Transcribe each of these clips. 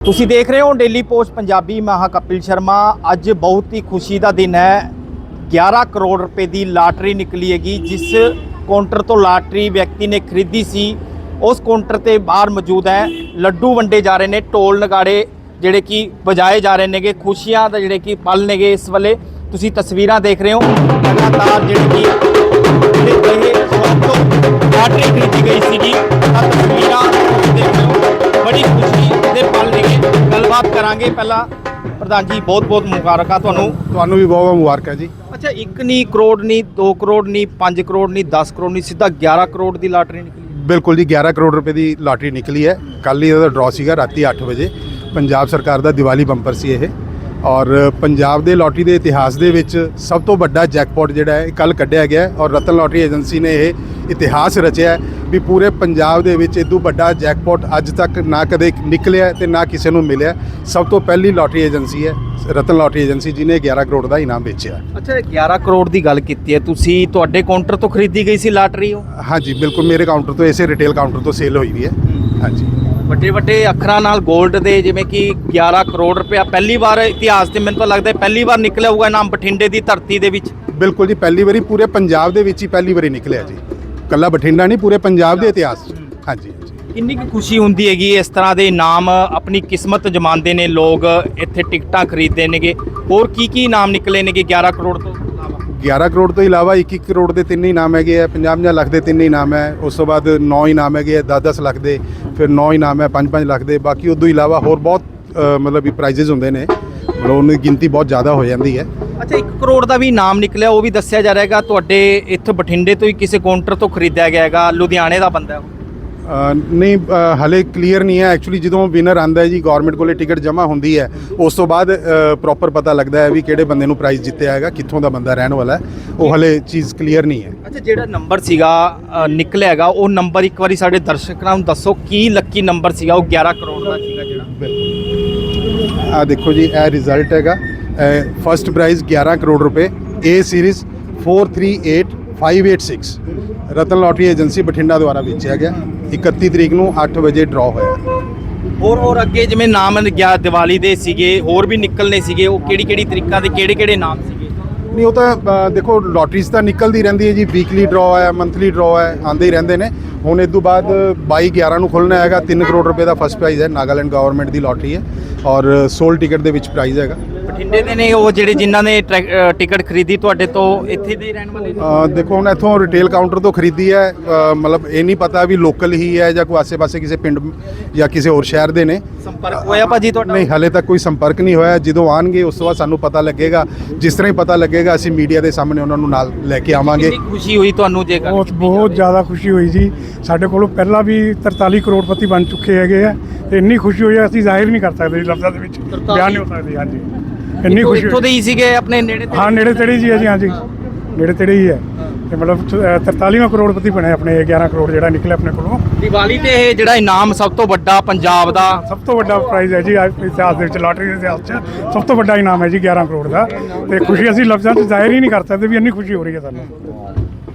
ਤੁਸੀਂ ਦੇਖ ਰਹੇ ਹੋ ਡੇਲੀ ਪੋਸਟ ਪੰਜਾਬੀ, ਮੈਂ ਹਾਂ ਕਪਿਲ ਸ਼ਰਮਾ। ਅੱਜ ਬਹੁਤ ਹੀ ਖੁਸ਼ੀ ਦਾ ਦਿਨ ਹੈ। 11 ਕਰੋੜ ਰੁਪਏ ਦੀ ਲਾਟਰੀ ਨਿਕਲੀ ਹੈਗੀ, ਜਿਸ ਕਾਊਂਟਰ ਤੋਂ ਲਾਟਰੀ ਵਿਅਕਤੀ ਨੇ ਖਰੀਦੀ ਸੀ। ਉਸ ਕਾਊਂਟਰ ਤੇ ਬਾਹਰ ਮੌਜੂਦ ਹੈ। ਲੱਡੂ ਵੰਡੇ ਜਾ ਰਹੇ ਨੇ, ਢੋਲ ਨਗਾੜੇ ਜਿਹੜੇ ਕਿ ਵਜਾਏ ਜਾ ਰਹੇ ਨੇਗੇ। ਖੁਸ਼ੀਆਂ ਦਾ ਜਿਹੜੇ ਕਿ ਪਲ ਨੇਗੇ ਇਸ ਵੇਲੇ। ਤੁਸੀਂ ਤਸਵੀਰਾਂ ਦੇਖ ਰਹੇ ਹੋ। ਲਗਾਤਾਰ ਜਿਹੜੇ ਕਿ ਕਰਾਂਗੇ। ਪਹਿਲਾਂ ਪ੍ਰਧਾਨ ਜੀ ਬਹੁਤ ਬਹੁਤ ਮੁਬਾਰਕਾਂ ਤੁਹਾਨੂੰ। ਤੁਹਾਨੂੰ ਵੀ ਬਹੁਤ ਬਹੁਤ ਮੁਬਾਰਕਾਂ ਜੀ। ਅੱਛਾ ਇੱਕ ਨਹੀਂ ਕਰੋੜ ਨਹੀਂ 2 ਕਰੋੜ ਨਹੀਂ 5 ਕਰੋੜ ਨਹੀਂ 10 ਕਰੋੜ ਨਹੀਂ ਸਿੱਧਾ 11 ਕਰੋੜ ਦੀ ਲਾਟਰੀ ਨਿਕਲੀ ਬਿਲਕੁਲ ਜੀ 11 ਕਰੋੜ ਰੁਪਏ ਦੀ ਲਾਟਰੀ ਨਿਕਲੀ ਹੈ। ਕੱਲ ਹੀ ਇਹਦਾ ਡਰਾਅ ਸੀਗਾ ਰਾਤੀ 8 ਵਜੇ। ਪੰਜਾਬ ਸਰਕਾਰ ਦਾ ਦੀਵਾਲੀ ਬੰਪਰ ਸੀ ਇਹ। ਔਰ ਪੰਜਾਬ ਦੇ ਲਾਟਰੀ ਦੇ ਇਤਿਹਾਸ ਦੇ ਵਿੱਚ ਸਭ ਤੋਂ ਵੱਡਾ ਜੈਕਪਾਟ ਜਿਹੜਾ ਹੈ ਕੱਲ ਕੱਢਿਆ ਗਿਆ ਔਰ ਰਤਨ ਲਾਟਰੀ ਏਜੰਸੀ ਨੇ ਇਹ ਇਤਿਹਾਸ ਰਚਿਆ ਵੀ ਪੂਰੇ ਪੰਜਾਬ ਦੇ ਵਿੱਚ ਇਦੋਂ ਵੱਡਾ ਜੈਕਪਾਟ ਅੱਜ ਤੱਕ ਨਾ ਕਦੇ ਨਿਕਲਿਆ ਤੇ ਨਾ ਕਿਸੇ ਨੂੰ ਮਿਲਿਆ। ਸਭ ਤੋਂ ਪਹਿਲੀ ਲਾਟਰੀ ਏਜੰਸੀ ਹੈ ਰਤਨ ਲਾਟਰੀ ਏਜੰਸੀ ਜਿਹਨੇ 11 ਕਰੋੜ ਦਾ ਇਨਾਮ ਵੇਚਿਆ। ਅੱਛਾ 11 ਕਰੋੜ ਦੀ ਗੱਲ ਕੀਤੀ ਹੈ। ਤੁਸੀਂ ਤੁਹਾਡੇ ਕਾਊਂਟਰ ਤੋਂ ਖਰੀਦੀ ਗਈ ਸੀ ਲਾਟਰੀ ਉਹ? ਹਾਂਜੀ ਬਿਲਕੁਲ ਮੇਰੇ ਕਾਊਂਟਰ ਤੋਂ ਇਸੇ ਰਿਟੇਲ ਕਾਊਂਟਰ ਤੋਂ ਸੇਲ ਹੋਈ ਵੀ ਹੈ। ਹਾਂਜੀ। ਵੱਡੇ ਵੱਡੇ ਅੱਖਰਾਂ ਨਾਲ 골ਡ ਦੇ ਜਿਵੇਂ ਕਿ 11 ਕਰੋੜ ਰੁਪਇਆ ਪਹਿਲੀ ਵਾਰ ਇਤਿਹਾਸ ਤੇ ਮੈਨੂੰ ਤਾਂ ਲੱਗਦਾ ਪਹਿਲੀ ਵਾਰ ਨਿਕਲਿਆ ਹੋਊਗਾ ਨਾਮ ਬਠਿੰਡੇ ਦੀ ਧਰਤੀ ਦੇ ਵਿੱਚ। ਬਿਲਕੁਲ ਜੀ ਪਹਿਲੀ ਵਾਰੀ ਪੂਰੇ ਪੰਜਾਬ ਦੇ ਵਿੱਚ ਹੀ ਪਹਿਲੀ ਵਾਰੀ ਨਿਕਲਿਆ ਜੀ। ਕੱਲਾ ਬਠਿੰਡਾ ਨਹੀਂ ਪੂਰੇ ਪੰਜਾਬ ਦੇ ਇਤਿਹਾਸ 'ਚ। ਹਾਂਜੀ ਹਾਂਜੀ। ਕਿੰਨੀ ਕੁ ਖੁਸ਼ੀ ਹੁੰਦੀ ਹੈਗੀ ਇਸ ਤਰ੍ਹਾਂ ਦੇ ਇਨਾਮ ਆਪਣੀ ਕਿਸਮਤ ਜਮਾਉਂਦੇ ਨੇ ਲੋਕ ਇੱਥੇ ਟਿਕਟਾਂ ਖਰੀਦਦੇ ਨੇਗੇ। ਹੋਰ ਕੀ ਕੀ ਇਨਾਮ ਨਿਕਲੇ ਨੇਗੇ 11 ਕਰੋੜ ਤੋਂ ਇਲਾਵਾ? 11 ਕਰੋੜ ਤੋਂ ਇਲਾਵਾ 21 ਕਰੋੜ ਦੇ ਤਿੰਨ ਇਨਾਮ ਹੈਗੇ ਆ 50 ਲੱਖ ਦੇ ਤਿੰਨ ਇਨਾਮ ਹੈ। ਉਸ ਤੋਂ ਬਾਅਦ 9 ਇਨਾਮ ਹੈਗੇ ਆ 10-10 ਲੱਖ ਦੇ ਫਿਰ 9 ਇਨਾਮ ਹੈ 5-5 ਲੱਖ ਦੇ ਬਾਕੀ ਉਦੋਂ ਇਲਾਵਾ ਹੋਰ ਬਹੁਤ ਅ, ਮਤਲਬ ਵੀ ਪ੍ਰਾਈਜ਼ਸ ਹੁੰਦੇ ਨੇ। ਮਤਲਬ ਉਹਨਾਂ ਦੀ ਗਿਣਤੀ ਬਹੁਤ ਜ਼ਿਆਦਾ ਹੋ ਜਾਂਦੀ ਹੈ। ਅੱਛਾ 1 ਕਰੋੜ ਦਾ ਵੀ ਇਨਾਮ ਨਿਕਲਿਆ ਉਹ ਵੀ ਦੱਸਿਆ ਜਾ ਰਿਹਾ ਹੈਗਾ ਤੁਹਾਡੇ ਇੱਥੇ ਬਠਿੰਡੇ ਤੋਂ ਹੀ ਕਿਸੇ ਕਾਊਂਟਰ ਤੋਂ ਖਰੀਦਿਆ ਗਿਆ ਹੈਗਾ ਲੁਧਿਆਣੇ ਦਾ ਬੰਦਾ ਹੈ ਉਹ। ਅ, ਨਹੀਂ ਅ, ਹਲੇ ਕਲੀਅਰ ਨਹੀਂ ਹੈ। ਐਕਚੁਅਲੀ ਜਦੋਂ ਵਿਨਰ ਆਂਦਾ ਹੈ ਜੀ ਗਵਰਨਮੈਂਟ ਕੋਲੇ ਟਿਕਟ ਜਮ੍ਹਾਂ ਹੁੰਦੀ ਹੈ ਉਸ ਤੋਂ ਬਾਅਦ ਪ੍ਰੋਪਰ ਪਤਾ ਲੱਗਦਾ ਹੈ ਵੀ ਕਿਹੜੇ ਬੰਦੇ ਨੂੰ ਪ੍ਰਾਈਜ਼ ਜਿੱਤਿਆ ਹੈਗਾ ਕਿੱਥੋਂ ਦਾ ਬੰਦਾ ਰਹਿਣ ਵਾਲਾ ਹੈ। ਉਹ ਹਲੇ ਚੀਜ਼ ਕਲੀਅਰ ਨਹੀਂ ਹੈ। ਅੱਛਾ ਜਿਹੜਾ ਨੰਬਰ ਸੀਗਾ ਅ, ਨਿਕਲਿਆ ਹੈਗਾ ਉਹ ਨੰਬਰ ਇੱਕ ਵਾਰੀ ਸਾਡੇ ਦਰਸ਼ਕਾਂ ਨੂੰ ਦੱਸੋ ਕੀ ਲੱਕੀ ਨੰਬਰ ਸੀਗਾ ਉਹ 11 ਕਰੋੜ ਦਾ ਸੀਗਾ ਜਿਹੜਾ। ਆ ਦੇਖੋ ਜੀ ਇਹ ਰਿਜ਼ਲਟ ਹੈਗਾ। ਫਰਸਟ ਪ੍ਰਾਈਜ਼ 11 ਕਰੋੜ ਰੁਪਏ A series 438586 Ratan lottery agency Bathinda ਦੁਆਰਾ ਵੇਚਿਆ ਗਿਆ। 31 ਤਰੀਕ ਨੂੰ 8 ਵਜੇ ਡਰਾਅ ਹੋਇਆ। ਹੋਰ ਹੋਰ ਅੱਗੇ ਜਿਵੇਂ ਨਾਮ ਗਿਆ ਦੀਵਾਲੀ ਦੇ ਸੀਗੇ ਹੋਰ ਵੀ ਨਿਕਲਨੇ ਸੀਗੇ ਉਹ ਕਿਹੜੀ ਕਿਹੜੀ ਤਰੀਕਾਂ ਦੇ ਕਿਹੜੇ ਕਿਹੜੇ ਨਾਮ ਸੀਗੇ? ਨਹੀਂ ਉਹ ਤਾਂ ਅ, ਦੇਖੋ ਲੋਟਰੀਜ਼ ਤਾਂ ਨਿਕਲਦੀ ਰਹਿੰਦੀ ਹੈ ਜੀ। ਵੀਕਲੀ ਡਰਾਅ ਹੈ ਮੰਥਲੀ ਡਰਾਅ ਹੈ ਆਉਂਦੇ ਹੀ ਰਹਿੰਦੇ ਨੇ। ਹੁਣ ਇਸ ਤੋਂ ਬਾਅਦ 22 11 ਨੂੰ ਖੁੱਲਣਾ ਹੈਗਾ 3 ਕਰੋੜ ਰੁਪਏ ਦਾ ਫਸਟ ਪ੍ਰਾਈਜ਼ ਹੈ, ਨਾਗਾਲੈਂਡ ਗਵਰਨਮੈਂਟ ਦੀ ਲੋਟਰੀ ਹੈ ਔਰ ਸੋਲ ਟਿਕਟ ਦੇ ਵਿੱਚ ਪ੍ਰਾਈਜ਼ ਹੈਗਾ। ਬਠਿੰਡੇ ਦੇ ਨੇ ਉਹ ਜਿਹੜੇ ਜਿਨ੍ਹਾਂ ਨੇ ਟਰੈ- ਅ, ਟਿਕਟ ਖਰੀਦੀ ਤੁਹਾਡੇ ਤੋਂ ਇੱਥੇ ਦੇ ਹੀ ਰਹਿਣ ਵਾਲੇ ਨੇ ਅ, ਦੇਖੋ ਹੁਣ ਇੱਥੋਂ ਰਿਟੇਲ ਕਾਊਂਟਰ ਤੋਂ ਖਰੀਦੀ ਹੈ। ਅ, ਮਤਲਬ ਇਹ ਨਹੀਂ ਪਤਾ ਵੀ ਲੋਕਲ ਹੀ ਹੈ ਜਾਂ ਕੋਈ ਆਸੇ-ਪਾਸੇ ਕਿਸੇ ਪਿੰਡ ਜਾਂ ਕਿਸੇ ਹੋਰ ਸ਼ਹਿਰ ਦੇ ਨੇ। ਸੰਪਰਕ ਹੋਇਆ ਭਾਜੀ ਤੁਹਾਡਾ? ਨਹੀਂ ਹਲੇ ਤੱਕ ਕੋਈ ਸੰਪਰਕ ਨਹੀਂ ਹੋਇਆ। ਜਦੋਂ ਆਣਗੇ ਉਸ ਤੋਂ ਬਾਅਦ ਸਾਨੂੰ ਪਤਾ ਲੱਗੇਗਾ। ਜਿਸ ਤਰ੍ਹਾਂ ਹੀ ਪਤਾ ਲੱਗੇਗਾ ਅਸੀਂ ਮੀਡੀਆ ਦੇ ਸਾਹਮਣੇ ਉਹਨਾਂ ਨੂੰ ਨਾਲ ਲੈ ਕੇ ਆਵਾਂਗੇ। ਕਿੰਨੀ ਖੁਸ਼ੀ ਹੋਈ ਤੁਹਾਨੂੰ ਜੇਕਰ ਬਹੁਤ ਬਹੁਤ ਜ਼ਿਆਦਾ? ਖੁਸ਼ੀ ਹੋਈ ਜੀ। ਸਾਡੇ ਕੋਲੋਂ ਪਹਿਲਾਂ ਵੀ 43 ਕਰੋੜਪਤੀ ਬਣ ਚੁੱਕੇ ਹੈਗੇ ਆ। ਤੇ ਇੰਨੀ ਖੁਸ਼ੀ ਹੋਈ ਆ, ਅਸੀਂ ਜ਼ਾਹਿਰ ਨਹੀਂ ਕਰ ਸਕਦੇ ਜੀ ਲਫ਼ਜ਼ਾਂ ਦੇ ਵਿੱਚ। 43 ਬਿਆਨ ਨਹੀਂ ਹੋ ਸਕਦੀ ਹਾਂਜੀ। ਇੰਨੀ ਖੁਸ਼ੀ ਇੱਥੋਂ ਦੇ। ਹੀ ਸੀਗੇ ਆਪਣੇ ਨੇੜੇ ਤੇੜੇ? ਹਾਂ ਨੇੜੇ ਤੇੜੇ ਜੀ ਹੈ ਜੀ ਹਾਂਜੀ। ਨੇੜੇ ਤੇੜੇ ਹੀ ਹੈ। ਤੇ ਮਤਲਬ 43ਵਾਂ ਕਰੋੜਪਤੀ ਬਣੇ ਆਪਣੇ 11 ਕਰੋੜ ਜਿਹੜਾ ਨਿਕਲਿਆ ਆਪਣੇ ਕੋਲੋਂ। ਦੀਵਾਲੀ ਤੇ ਇਹ ਜਿਹੜਾ ਇਨਾਮ ਸਭ ਤੋਂ ਵੱਡਾ ਪੰਜਾਬ ਦਾ ਸਭ ਤੋਂ ਵੱਡਾ ਪ੍ਰਾਈਜ਼ ਹੈ ਜੀ ਇਤਿਹਾਸ ਦੇ ਵਿੱਚ ਲਾਟਰੀ ਦੇ ਇਤਿਹਾਸ 'ਚ ਸਭ ਤੋਂ ਵੱਡਾ ਇਨਾਮ ਹੈ ਜੀ 11 ਕਰੋੜ ਦਾ। ਤੇ ਖੁਸ਼ੀ ਅਸੀਂ ਲਫ਼ਜ਼ਾਂ 'ਚ ਜ਼ਾਹਿਰ ਹੀ ਨਹੀਂ ਕਰ ਸਕਦੇ ਵੀ ਇੰਨੀ ਖੁਸ਼ੀ ਹੋ ਰਹੀ ਹੈ ਸਾਨੂੰ।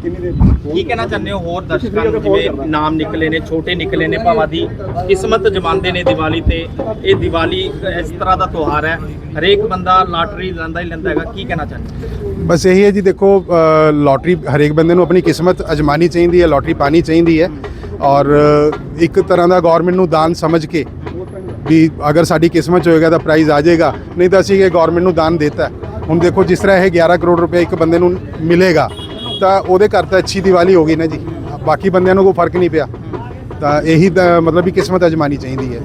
ਕੀ ਕਹਿਣਾ ਚਾਹੁੰਦੇ ਹੋ? ਹੋਰ ਦਰਸ਼ਕਾਂ ਨੂੰ ਜਿਵੇਂ ਨਾਮ ਨਿਕਲੇ ਨੇ ਛੋਟੇ ਨਿਕਲੇ ਨੇ ਭਾਵਾਂ ਦੀ ਕਿਸਮਤ ਜਮਾਉਂਦੇ ਨੇ ਦੀਵਾਲੀ ਤੇ। ਇਹ ਦੀਵਾਲੀ ਇਸ ਤਰ੍ਹਾਂ ਦਾ ਤਿਉਹਾਰ ਹੈ। ਹਰੇਕ ਬੰਦਾ ਲਾਟਰੀ ਲੈਂਦਾ ਹੀ ਲੈਂਦਾ ਹੈਗਾ। ਕੀ ਕਹਿਣਾ ਚਾਹੁੰਦੇ ਹੋ? ਬਸ ਇਹੀ ਹੈ ਜੀ ਦੇਖੋ ਲੋਟਰੀ ਹਰੇਕ ਬੰਦੇ ਨੂੰ ਆਪਣੀ ਕਿਸਮਤ ਅਜਮਾਨੀ ਚਾਹੀਦੀ ਹੈ ਲੋਟਰੀ ਪਾਣੀ ਚਾਹੀਦੀ ਹੈ। ਔਰ ਇੱਕ ਤਰ੍ਹਾਂ ਦਾ ਗਵਰਨਮੈਂਟ ਨੂੰ ਦਾਨ ਸਮਝ ਕੇ ਵੀ ਅਗਰ ਸਾਡੀ ਕਿਸਮਤ 'ਚ ਹੋਏਗਾ ਤਾਂ ਪ੍ਰਾਈਜ਼ ਆ ਜਾਏਗਾ। ਨਹੀਂ ਤਾਂ ਅਸੀਂ ਇਹ ਗਵਰਨਮੈਂਟ ਨੂੰ ਦਾਨ ਦਿੱਤਾ ਹੁਣ ਦੇਖੋ ਜਿਸ ਤਰ੍ਹਾਂ ਇਹ 11 ਕਰੋੜ ਰੁਪਏ ਇੱਕ ਬੰਦੇ ਨੂੰ ਮਿਲੇਗਾ ਤਾਂ ਉਹਦੇ ਘਰ ਤਾਂ ਅੱਛੀ ਦੀਵਾਲੀ ਹੋ ਗਈ ਨਾ ਜੀ। ਬਾਕੀ ਬੰਦਿਆਂ ਨੂੰ ਕੋਈ ਫ਼ਰਕ ਨਹੀਂ ਪਿਆ। ਤਾਂ ਇਹੀ ਤਾਂ ਮਤਲਬ ਵੀ ਕਿਸਮਤ ਅਜਮਾਨੀ ਚਾਹੀਦੀ ਹੈ।